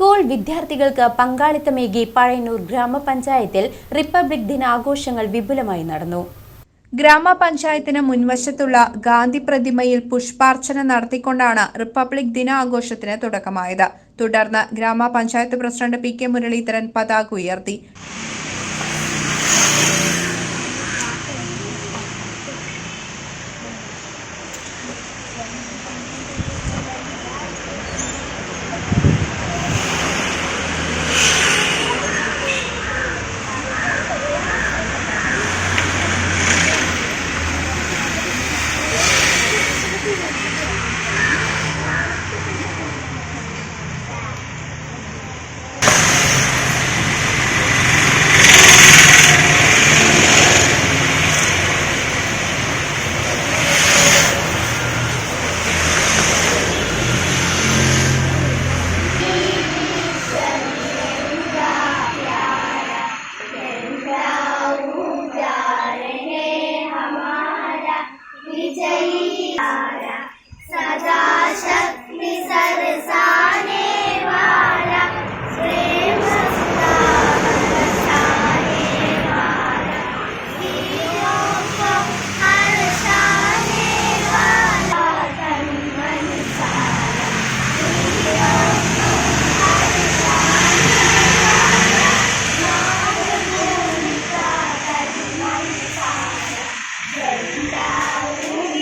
School വിദ്യാർത്ഥികൾക്ക് പങ്കാളിത്തമേകി പഴയന്നൂർ ഗ്രാമപഞ്ചായത്തിൽ republic ദിനാഘോഷങ്ങൾ വിപുലമായി നടന്നു. ഗ്രാമപഞ്ചായത്തിന് മുൻവശത്തുള്ള ഗാന്ധി പ്രതിമയിൽ പുഷ്പാർച്ചന നടത്തിക്കൊണ്ടാണ് റിപ്പബ്ലിക് ദിനാഘോഷത്തിന് തുടക്കമായത്. തുടർന്ന് ഗ്രാമപഞ്ചായത്ത് പ്രസിഡന്റ് പി കെ മുരളീധരൻ പതാക ഉയർത്തി.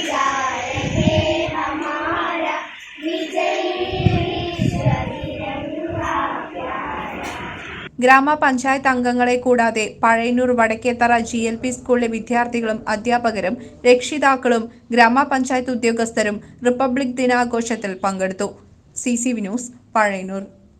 Yeah. ഗ്രാമപഞ്ചായത്ത് അംഗങ്ങളെ കൂടാതെ Pazhayannur Vadakkethara G L P സ്കൂളിലെ വിദ്യാർത്ഥികളും അധ്യാപകരും രക്ഷിതാക്കളും ഗ്രാമപഞ്ചായത്ത് ഉദ്യോഗസ്ഥരും റിപ്പബ്ലിക് ദിനാഘോഷത്തിൽ പങ്കെടുത്തു. C C V news Pazhayannur.